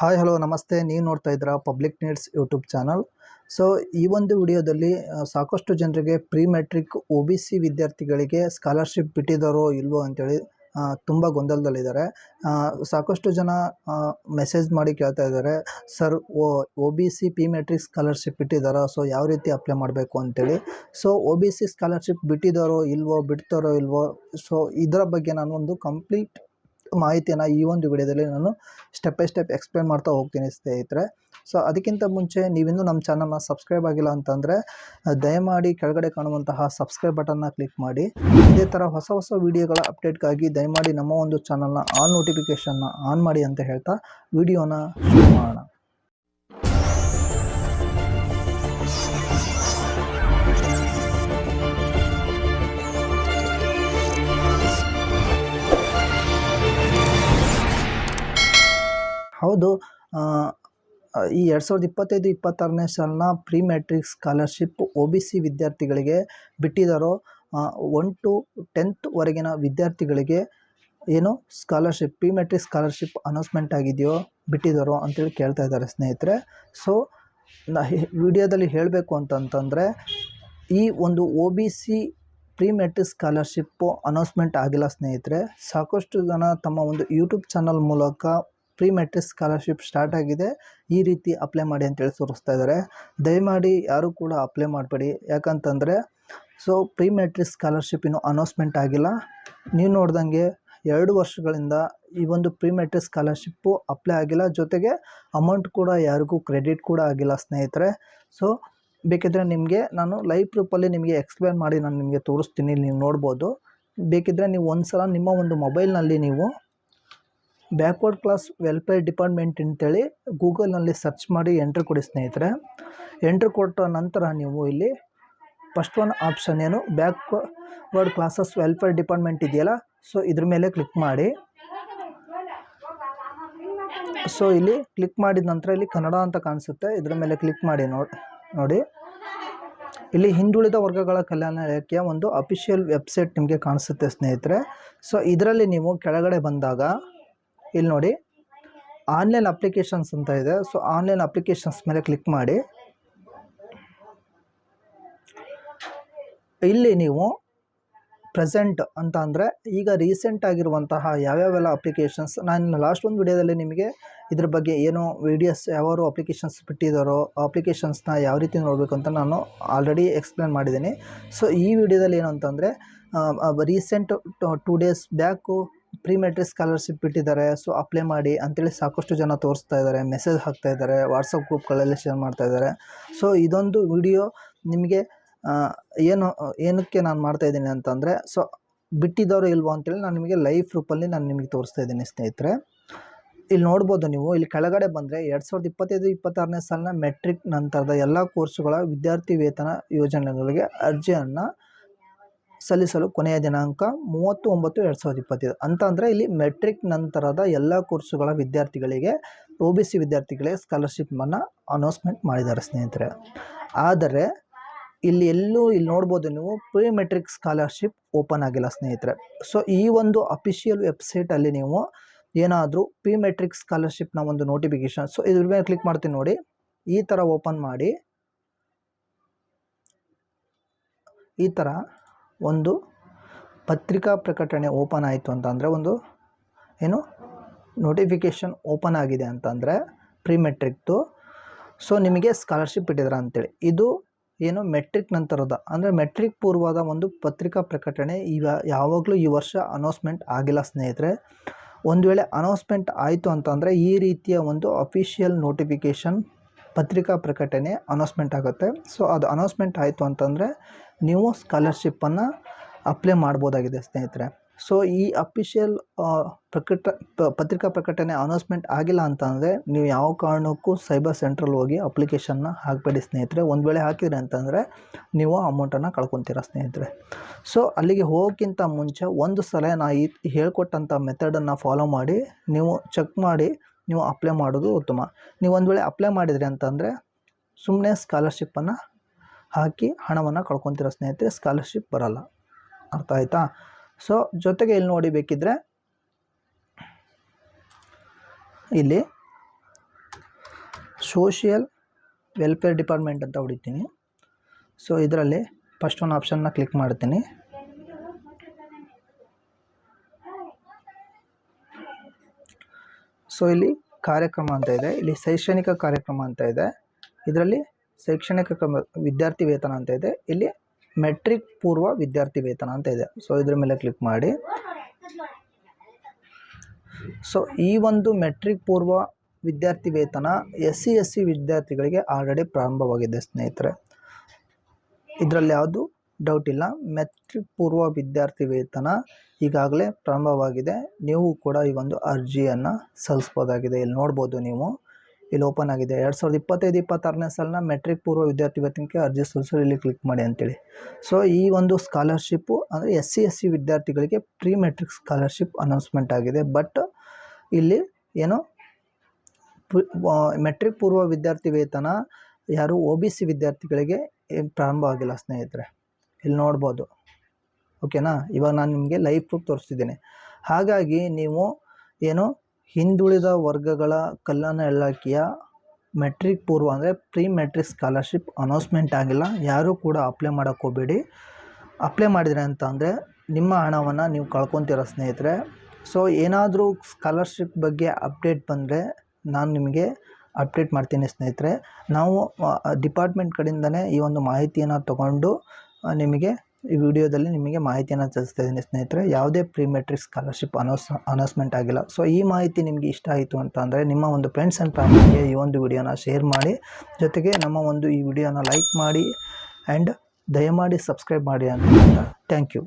Hi, hello, ನಮಸ್ತೆ. ನೀವು ನೋಡ್ತಾ ಇದ್ದೀರಾ public needs YouTube channel. So, ಈ ಒಂದು ವಿಡಿಯೋದಲ್ಲಿ ಸಾಕಷ್ಟು ಜನರಿಗೆ pre matric O B C ವಿದ್ಯಾರ್ಥಿಗಳಿಗೆ ಸ್ಕಾಲರ್ಶಿಪ್ ಬಿಟ್ಟಿದ್ದಾರೋ ಇಲ್ವೋ ಅಂತೇಳಿ ತುಂಬ ಗೊಂದಲದಲ್ಲಿದ್ದಾರೆ. ಸಾಕಷ್ಟು ಜನ ಮೆಸೇಜ್ ಮಾಡಿ ಕೇಳ್ತಾ ಇದ್ದಾರೆ, sir O B C P matric scholarship ಬಿಟ್ಟಿದ್ದಾರೋ so, ಯಾವ ರೀತಿ ಅಪ್ಲೈ ಮಾಡಬೇಕು? ಅಂತೇಳಿ. So, O B C scholarship ಬಿಟ್ಟಿದ್ದಾರೋ ಇಲ್ವೋ, ಬಿಡ್ತಾರೋ ಇಲ್ವೋ, ಸೊ, ಇದರ ಬಗ್ಗೆ ನಾನು ಒಂದು ಕಂಪ್ಲೀಟ್ ಮಾಹಿತಿಯನ್ನು ಈ ಒಂದು ವಿಡಿಯೋದಲ್ಲಿ ನಾನು ಸ್ಟೆಪ್ ಬೈ ಸ್ಟೆಪ್ ಎಕ್ಸ್ಪ್ಲೇನ್ ಮಾಡ್ತಾ ಹೋಗ್ತೀನಿ ಸ್ನೇಹಿತರೆ. ಸೊ ಅದಕ್ಕಿಂತ ಮುಂಚೆ ನೀವಿನ್ನೂ ನಮ್ಮ ಚಾನಲ್ನ ಸಬ್ಸ್ಕ್ರೈಬ್ ಆಗಿಲ್ಲ ಅಂತಂದರೆ ದಯಮಾಡಿ ಕೆಳಗಡೆ ಕಾಣುವಂತಹ ಸಬ್ಸ್ಕ್ರೈಬ್ ಬಟನ್ನ ಕ್ಲಿಕ್ ಮಾಡಿ. ಇದೇ ಥರ ಹೊಸ ಹೊಸ ವಿಡಿಯೋಗಳ ಅಪ್ಡೇಟ್ಗಾಗಿ ದಯಮಾಡಿ ನಮ್ಮ ಒಂದು ಚಾನಲ್ನ ಆನ್ ನೋಟಿಫಿಕೇಷನ್ನ ಆನ್ ಮಾಡಿ ಅಂತ ಹೇಳ್ತಾ, ವಿಡಿಯೋನ ಶುರು ಮಾಡೋಣ. ಹೌದು. ಈ ಎರಡು ಸಾವಿರದ ಇಪ್ಪತ್ತೈದು, ಇಪ್ಪತ್ತಾರನೇ ಸಾಲಿನ pre matric scholarship O B C ವಿದ್ಯಾರ್ಥಿಗಳಿಗೆ ಬಿಟ್ಟಿದ್ದಾರೋ ಒನ್ ಟು ಟೆಂತ್ವರೆಗಿನ ವಿದ್ಯಾರ್ಥಿಗಳಿಗೆ ಏನು scholarship pre matric scholarship announcement ಆಗಿದೆಯೋ ಬಿಟ್ಟಿದ್ದಾರೋ ಅಂತೇಳಿ ಕೇಳ್ತಾ ಇದ್ದಾರೆ ಸ್ನೇಹಿತರೆ. ಸೊ, ನಾ ವಿಡಿಯೋದಲ್ಲಿ ಹೇಳಬೇಕು ಅಂತಂತಂದರೆ, ಈ ಒಂದು O B C pre matric scholarship announcement ಆಗಿಲ್ಲ ಸ್ನೇಹಿತರೆ. ಸಾಕಷ್ಟು ಜನ ತಮ್ಮ ಒಂದು ಯೂಟ್ಯೂಬ್ ಚಾನಲ್ ಮೂಲಕ ಪ್ರೀ ಮೆಟ್ರಿಕ್ ಸ್ಕಾಲರ್ಶಿಪ್ ಸ್ಟಾರ್ಟ್ ಆಗಿದೆ. ಈ ರೀತಿ ಅಪ್ಲೈ ಮಾಡಿ ಅಂತೇಳಿ ತೋರಿಸ್ತಾ ಇದ್ದಾರೆ. ದಯಮಾಡಿ ಯಾರೂ ಕೂಡ ಅಪ್ಲೈ ಮಾಡಬೇಡಿ. ಯಾಕಂತಂದರೆ, ಸೊ ಪ್ರೀ ಮೆಟ್ರಿಕ್ ಸ್ಕಾಲರ್ಶಿಪ್ ಇನ್ನೂ ಅನೌನ್ಸ್ಮೆಂಟ್ ಆಗಿಲ್ಲ. ನೀವು ನೋಡ್ದಂಗೆ ಎರಡು ವರ್ಷಗಳಿಂದ ಈ ಒಂದು ಪ್ರೀ ಮೆಟ್ರಿಕ್ ಸ್ಕಾಲರ್ಶಿಪ್ಪು ಅಪ್ಲೈ ಆಗಿಲ್ಲ. ಜೊತೆಗೆ ಅಮೌಂಟ್ ಕೂಡ ಯಾರಿಗೂ ಕ್ರೆಡಿಟ್ ಕೂಡ ಆಗಿಲ್ಲ, ಸ್ನೇಹಿತರೆ. ಸೊ ಬೇಕಿದ್ದರೆ ನಿಮಗೆ ನಾನು ಲೈವ್ ಪ್ರೂಫಲ್ಲಿ ನಿಮಗೆ ಎಕ್ಸ್ಪ್ಲೇನ್ ಮಾಡಿ ನಾನು ನಿಮಗೆ ತೋರಿಸ್ತೀನಿ, ನೀವು ನೋಡ್ಬೋದು. ಬೇಕಿದ್ದರೆ ನೀವು ಒಂದು ಸಲ ನಿಮ್ಮ ಒಂದು ಮೊಬೈಲ್ನಲ್ಲಿ ನೀವು ಬ್ಯಾಕ್ವರ್ಡ್ ಕ್ಲಾಸ್ ವೆಲ್ಫೇರ್ ಡಿಪಾರ್ಟ್ಮೆಂಟ್ ಅಂತೇಳಿ ಗೂಗಲ್ನಲ್ಲಿ ಸರ್ಚ್ ಮಾಡಿ ಎಂಟ್ರ್ ಕೊಡಿ ಸ್ನೇಹಿತರೆ. ಎಂಟ್ರ್ ಕೊಟ್ಟ ನಂತರ ನೀವು ಇಲ್ಲಿ ಫಸ್ಟ್ ಒನ್ ಆಪ್ಷನ್ ಏನು? ಬ್ಯಾಕ್ವರ್ಡ್ ಕ್ಲಾಸಸ್ ವೆಲ್ಫೇರ್ ಡಿಪಾರ್ಟ್ಮೆಂಟ್ ಇದೆಯಲ್ಲ? ಸೊ ಇದ್ರ ಮೇಲೆ ಕ್ಲಿಕ್ ಮಾಡಿ. ಸೊ ಇಲ್ಲಿ ಕ್ಲಿಕ್ ಮಾಡಿದ ನಂತರ ಇಲ್ಲಿ ಕನ್ನಡ ಅಂತ ಕಾಣಿಸುತ್ತೆ. ಇದ್ರ ಮೇಲೆ ಕ್ಲಿಕ್ ಮಾಡಿ ನೋಡಿ. ಇಲ್ಲಿ ಹಿಂದುಳಿದ ವರ್ಗಗಳ ಕಲ್ಯಾಣ ಇಲಾಖೆಯ ಒಂದು ಅಫಿಷಿಯಲ್ ವೆಬ್ಸೈಟ್ ನಿಮಗೆ ಕಾಣಿಸುತ್ತೆ ಸ್ನೇಹಿತರೆ. ಸೊ ಇದರಲ್ಲಿ ನೀವು ಕೆಳಗಡೆ ಬಂದಾಗ ಇಲ್ಲಿ ನೋಡಿ ಆನ್ಲೈನ್ ಅಪ್ಲಿಕೇಶನ್ಸ್ ಅಂತ ಇದೆ. ಸೊ ಆನ್ಲೈನ್ ಅಪ್ಲಿಕೇಶನ್ಸ್ ಮೇಲೆ ಕ್ಲಿಕ್ ಮಾಡಿ. ಇಲ್ಲಿ ನೀವು ಪ್ರೆಸೆಂಟ್ ಅಂತ ಅಂದರೆ, ಈಗ ರೀಸೆಂಟ್ ಆಗಿರುವಂತಹ ಯಾವ್ಯಾವೆಲ್ಲ ಅಪ್ಲಿಕೇಶನ್ಸ್ ನಾನು ಲಾಸ್ಟ್ ಒಂದು ವಿಡಿಯೋದಲ್ಲಿ ನಿಮಗೆ ಇದ್ರ ಬಗ್ಗೆ ಏನು ವೀಡಿಯೋಸ್ ಯಾವ್ಯಾರು ಅಪ್ಲಿಕೇಶನ್ಸ್ ಬಿಟ್ಟಿದ್ದಾರೋ ಅಪ್ಲಿಕೇಶನ್ಸ್ನ ಯಾವ ರೀತಿ ನೋಡಬೇಕು ಅಂತ ನಾನು ಆಲ್ರೆಡಿ ಎಕ್ಸ್ಪ್ಲೇನ್ ಮಾಡಿದ್ದೀನಿ. ಸೊ ಈ ವಿಡಿಯೋದಲ್ಲಿ ಏನು ಅಂತಂದರೆ recent two days back pre matric scholarship ಬಿಟ್ಟಿದ್ದಾರೆ ಸೊ ಅಪ್ಲೈ ಮಾಡಿ ಅಂತೇಳಿ ಸಾಕಷ್ಟು ಜನ ತೋರಿಸ್ತಾ ಇದ್ದಾರೆ, ಮೆಸೇಜ್ ಹಾಕ್ತಾ ಇದ್ದಾರೆ, ವಾಟ್ಸಪ್ ಗ್ರೂಪ್ಗಳಲ್ಲಿ ಶೇರ್ ಮಾಡ್ತಾ ಇದ್ದಾರೆ. ಸೊ ಇದೊಂದು ವಿಡಿಯೋ ನಿಮಗೆ ಏನು, ಏನಕ್ಕೆ ನಾನು ಮಾಡ್ತಾ ಇದ್ದೀನಿ ಅಂತಂದರೆ, ಸೊ ಬಿಟ್ಟಿದ್ದವರು ಇಲ್ವೋ ಅಂತೇಳಿ ನಾನು ನಿಮಗೆ ಲೈವ್ ರೂಪಲ್ಲಿ ನಾನು ನಿಮಗೆ ತೋರಿಸ್ತಾ ಇದ್ದೀನಿ ಸ್ನೇಹಿತರೆ. ಇಲ್ಲಿ ನೋಡ್ಬೋದು ನೀವು, ಇಲ್ಲಿ ಕೆಳಗಡೆ ಬಂದರೆ ಎರಡು ಸಾವಿರದ ಇಪ್ಪತ್ತೈದು, ಇಪ್ಪತ್ತಾರನೇ ಸಾಲಿನ ಮೆಟ್ರಿಕ್ ನಂತರದ ಎಲ್ಲ ಕೋರ್ಸುಗಳ ವಿದ್ಯಾರ್ಥಿ ವೇತನ ಯೋಜನೆಗಳಿಗೆ ಅರ್ಜಿಯನ್ನು ಸಲ್ಲಿಸಲು ಕೊನೆಯ ದಿನಾಂಕ ಮೂವತ್ತು ಒಂಬತ್ತು ಎರಡು ಸಾವಿರದ ಇಪ್ಪತ್ತೈದು. ಅಂತ ಅಂದರೆ ಇಲ್ಲಿ ಮೆಟ್ರಿಕ್ ನಂತರದ ಎಲ್ಲ ಕೋರ್ಸುಗಳ ವಿದ್ಯಾರ್ಥಿಗಳಿಗೆ ಒ ಬಿ ಸಿ ವಿದ್ಯಾರ್ಥಿಗಳಿಗೆ ಸ್ಕಾಲರ್ಶಿಪ್ಪನ್ನು ಅನೌನ್ಸ್ಮೆಂಟ್ ಮಾಡಿದ್ದಾರೆ ಸ್ನೇಹಿತರೆ. ಆದರೆ, ಇಲ್ಲಿ ಎಲ್ಲೂ ಇಲ್ಲಿ ನೋಡ್ಬೋದು ನೀವು ಪ್ರೀ ಮೆಟ್ರಿಕ್ ಸ್ಕಾಲರ್ಶಿಪ್ ಓಪನ್ ಆಗಿಲ್ಲ ಸ್ನೇಹಿತರೆ. ಸೊ ಈ ಒಂದು ಅಫಿಷಿಯಲ್ ವೆಬ್ಸೈಟಲ್ಲಿ ನೀವು ಏನಾದರೂ ಪ್ರೀ ಮೆಟ್ರಿಕ್ ಸ್ಕಾಲರ್ಶಿಪ್ನ ಒಂದು ನೋಟಿಫಿಕೇಶನ್ ಸೊ ಇದ್ರ ಮೇಲೆ ಕ್ಲಿಕ್ ಮಾಡ್ತೀನಿ ನೋಡಿ. ಈ ಥರ ಓಪನ್ ಮಾಡಿ. ಈ ಥರ ಒಂದು ಪತ್ರಿಕಾ ಪ್ರಕಟಣೆ ಓಪನ್ ಆಯಿತು ಅಂತಂದರೆ ಒಂದು ಏನು ನೋಟಿಫಿಕೇಷನ್ ಓಪನ್ ಆಗಿದೆ ಅಂತಂದರೆ ಪ್ರೀ ಮೆಟ್ರಿಕ್ದು ಸೊ ನಿಮಗೆ ಸ್ಕಾಲರ್ಶಿಪ್ ಇಟ್ಟಿದ್ರೆ ಅಂತೇಳಿ. ಇದು ಏನು ಮೆಟ್ರಿಕ್ ನಂತರದ, ಅಂದರೆ ಮೆಟ್ರಿಕ್ ಪೂರ್ವದ ಒಂದು ಪತ್ರಿಕಾ ಪ್ರಕಟಣೆ ಈಗ ಯಾವಾಗಲೂ ಈ ವರ್ಷ ಅನೌನ್ಸ್ಮೆಂಟ್ ಆಗಿಲ್ಲ ಸ್ನೇಹಿತರೆ. ಒಂದು ವೇಳೆ ಅನೌನ್ಸ್ಮೆಂಟ್ ಆಯಿತು ಅಂತಂದರೆ ಈ ರೀತಿಯ ಒಂದು ಅಫಿಷಿಯಲ್ ನೋಟಿಫಿಕೇಷನ್ ಪತ್ರಿಕಾ ಪ್ರಕಟಣೆ ಅನೌನ್ಸ್ಮೆಂಟ್ ಆಗುತ್ತೆ. ಸೊ ಅದು ಅನೌನ್ಸ್ಮೆಂಟ್ ಆಯಿತು ಅಂತಂದರೆ ನೀವು ಸ್ಕಾಲರ್ಶಿಪ್ಪನ್ನು ಅಪ್ಲೈ ಮಾಡ್ಬೋದಾಗಿದೆ, ಸ್ನೇಹಿತರೆ. ಸೊ ಈ ಅಫಿಷಿಯಲ್ ಪ್ರಕಟ ಪತ್ರಿಕಾ ಪ್ರಕಟಣೆ ಅನೌನ್ಸ್ಮೆಂಟ್ ಆಗಿಲ್ಲ ಅಂತಂದರೆ ನೀವು ಯಾವ ಕಾರಣಕ್ಕೂ ಸೈಬರ್ ಸೆಂಟ್ರಲ್ಲಿ ಹೋಗಿ ಅಪ್ಲಿಕೇಶನ್ನ ಹಾಕಬೇಡಿ, ಸ್ನೇಹಿತರೆ. ಒಂದು ವೇಳೆ ಹಾಕಿದ್ರೆ ಅಂತಂದರೆ ನೀವು ಅಮೌಂಟನ್ನು ಕಳ್ಕೊತೀರ, ಸ್ನೇಹಿತರೆ. ಸೊ ಅಲ್ಲಿಗೆ ಹೋಗೋಕ್ಕಿಂತ ಮುಂಚೆ ಒಂದು ಸಲ ನಾ ಈ ಹೇಳ್ಕೊಟ್ಟಂಥ ಮೆಥಡನ್ನು ಫಾಲೋ ಮಾಡಿ, ನೀವು ಚೆಕ್ ಮಾಡಿ, ನೀವು ಅಪ್ಲೈ ಮಾಡೋದು ಉತ್ತಮ. ನೀವು ಒಂದು ವೇಳೆ ಅಪ್ಲೈ ಮಾಡಿದ್ರಿ ಅಂತಂದರೆ ಸುಮ್ಮನೆ ಸ್ಕಾಲರ್ಶಿಪ್ಪನ್ನು ಹಾಕಿ ಹಣವನ್ನು ಕಳ್ಕೊತೀರ ಸ್ನೇಹಿತರೆ ಸ್ಕಾಲರ್ಶಿಪ್ ಬರಲ್ಲ. ಅರ್ಥ ಆಯಿತಾ? ಸೊ ಜೊತೆಗೆ ಇಲ್ಲಿ ನೋಡಿ ಬೇಕಿದ್ರೆ, ಇಲ್ಲಿ ಸೋಷಿಯಲ್ ವೆಲ್ಫೇರ್ ಡಿಪಾರ್ಟ್ಮೆಂಟ್ ಅಂತ ಹೊಡಿತೀನಿ. ಸೊ ಇದರಲ್ಲಿ ಫಸ್ಟ್ ಒಂದು ಆಪ್ಷನ್ನ ಕ್ಲಿಕ್ ಮಾಡ್ತೀನಿ. ಸೊ ಇಲ್ಲಿ ಕಾರ್ಯಕ್ರಮ ಅಂತ ಇದೆ. ಇಲ್ಲಿ ಶೈಕ್ಷಣಿಕ ಕಾರ್ಯಕ್ರಮ ಅಂತ ಇದೆ. ಇದರಲ್ಲಿ ಶೈಕ್ಷಣಿಕ ಕ್ರಮ, ವಿದ್ಯಾರ್ಥಿ ವೇತನ ಅಂತ ಇದೆ. ಇಲ್ಲಿ ಮೆಟ್ರಿಕ್ ಪೂರ್ವ ವಿದ್ಯಾರ್ಥಿ ವೇತನ ಅಂತ ಇದೆ. ಸೊ ಇದ್ರ ಮೇಲೆ ಕ್ಲಿಕ್ ಮಾಡಿ. ಸೊ ಈ ಒಂದು ಮೆಟ್ರಿಕ್ ಪೂರ್ವ ವಿದ್ಯಾರ್ಥಿ ವೇತನ ಎಸ್ ಸಿ ಎಸ್ ಸಿ ವಿದ್ಯಾರ್ಥಿಗಳಿಗೆ ಆಲ್ರೆಡಿ ಪ್ರಾರಂಭವಾಗಿದೆ, ಸ್ನೇಹಿತರೆ. ಇದರಲ್ಲಿ ಯಾವುದು ಡೌಟ್ ಇಲ್ಲ. ಮೆಟ್ರಿಕ್ ಪೂರ್ವ ವಿದ್ಯಾರ್ಥಿ ವೇತನ ಈಗಾಗಲೇ ಪ್ರಾರಂಭವಾಗಿದೆ. ನೀವು ಕೂಡ ಈ ಒಂದು ಅರ್ಜಿಯನ್ನು ಸಲ್ಲಿಸ್ಬೋದಾಗಿದೆ ಇಲ್ಲಿ ನೋಡ್ಬೋದು ನೀವು. ಇಲ್ಲಿ ಓಪನ್ ಆಗಿದೆ. ಎರಡು ಸಾವಿರದ ಇಪ್ಪತ್ತೈದು, ಇಪ್ಪತ್ತಾರನೇ ಸಾಲಿನ ಮೆಟ್ರಿಕ್ ಪೂರ್ವ ವಿದ್ಯಾರ್ಥಿ ವೇತನಕ್ಕೆ ಅರ್ಜಿ ಸಲ್ಲಿಸಲು ಇಲ್ಲಿ ಕ್ಲಿಕ್ ಮಾಡಿ ಅಂತೇಳಿ. ಸೊ ಈ ಒಂದು ಸ್ಕಾಲರ್ಶಿಪ್ಪು ಅಂದರೆ ಎಸ್ ಸಿ ಎಸ್ ಸಿ ವಿದ್ಯಾರ್ಥಿಗಳಿಗೆ ಪ್ರೀ ಮೆಟ್ರಿಕ್ ಸ್ಕಾಲರ್ಶಿಪ್ ಅನೌನ್ಸ್ಮೆಂಟ್ ಆಗಿದೆ. ಬಟ್ ಇಲ್ಲಿ ಏನು ಮೆಟ್ರಿಕ್ ಪೂರ್ವ ವಿದ್ಯಾರ್ಥಿ ವೇತನ ಯಾರು ಒ ಬಿ ಸಿ ವಿದ್ಯಾರ್ಥಿಗಳಿಗೆ ಪ್ರಾರಂಭ ಆಗಿಲ್ಲ ಸ್ನೇಹಿತರೆ. ಇಲ್ಲಿ ನೋಡ್ಬೋದು. ಓಕೆನಾ ಇವಾಗ ನಾನು ನಿಮಗೆ ಲೈವ್ ಪ್ರೂಫ್ ತೋರಿಸ್ತಿದ್ದೀನಿ. ಹಾಗಾಗಿ ನೀವು ಏನು ಹಿಂದುಳಿದ ವರ್ಗಗಳ ಕಲ್ಯಾಣ ಇಲಾಖೆಯ ಮೆಟ್ರಿಕ್ ಪೂರ್ವ ಅಂದರೆ ಪ್ರೀ ಮೆಟ್ರಿಕ್ ಸ್ಕಾಲರ್ಶಿಪ್ ಅನೌನ್ಸ್ಮೆಂಟ್ ಆಗಿಲ್ಲ. ಯಾರೂ ಕೂಡ ಅಪ್ಲೈ ಮಾಡೋಕ್ಕೆ ಹೋಗಬೇಡಿ. ಅಪ್ಲೈ ಮಾಡಿದರೆ ಅಂತ ಅಂದರೆ ನಿಮ್ಮ ಹಣವನ್ನು ನೀವು ಕಳ್ಕೊತೀರ ಸ್ನೇಹಿತರೆ. ಸೊ ಏನಾದರೂ ಸ್ಕಾಲರ್ಶಿಪ್ ಬಗ್ಗೆ ಅಪ್ಡೇಟ್ ಬಂದರೆ ನಾನು ನಿಮಗೆ ಅಪ್ಡೇಟ್ ಮಾಡ್ತೀನಿ ಸ್ನೇಹಿತರೆ. ನಾವು ಡಿಪಾರ್ಟ್ಮೆಂಟ್ ಕಡೆಯಿಂದನೇ ಈ ಒಂದು ಮಾಹಿತಿಯನ್ನು ತಗೊಂಡು ನಿಮಗೆ ಈ ವಿಡಿಯೋದಲ್ಲಿ ನಿಮಗೆ ಮಾಹಿತಿಯನ್ನು ತಿಳಿಸ್ತಾ ಇದ್ದೀನಿ ಸ್ನೇಹಿತರೆ, ಯಾವುದೇ pre matric scholarship announce announcement ಆಗಿಲ್ಲ. ಸೊ ಈ ಮಾಹಿತಿ ನಿಮಗೆ ಇಷ್ಟ ಆಯಿತು ಅಂತ ಅಂದರೆ ನಿಮ್ಮ ಒಂದು ಫ್ರೆಂಡ್ಸ್ ಆ್ಯಂಡ್ ಫ್ಯಾಮಿಲಿಗೆ ಈ ಒಂದು ವಿಡಿಯೋನ ಶೇರ್ ಮಾಡಿ. ಜೊತೆಗೆ ನಮ್ಮ ಒಂದು ಈ ವಿಡಿಯೋನ ಲೈಕ್ ಮಾಡಿ ಆ್ಯಂಡ್ ದಯಮಾಡಿ ಸಬ್ಸ್ಕ್ರೈಬ್ ಮಾಡಿ ಅಂತ ಥ್ಯಾಂಕ್ ಯು.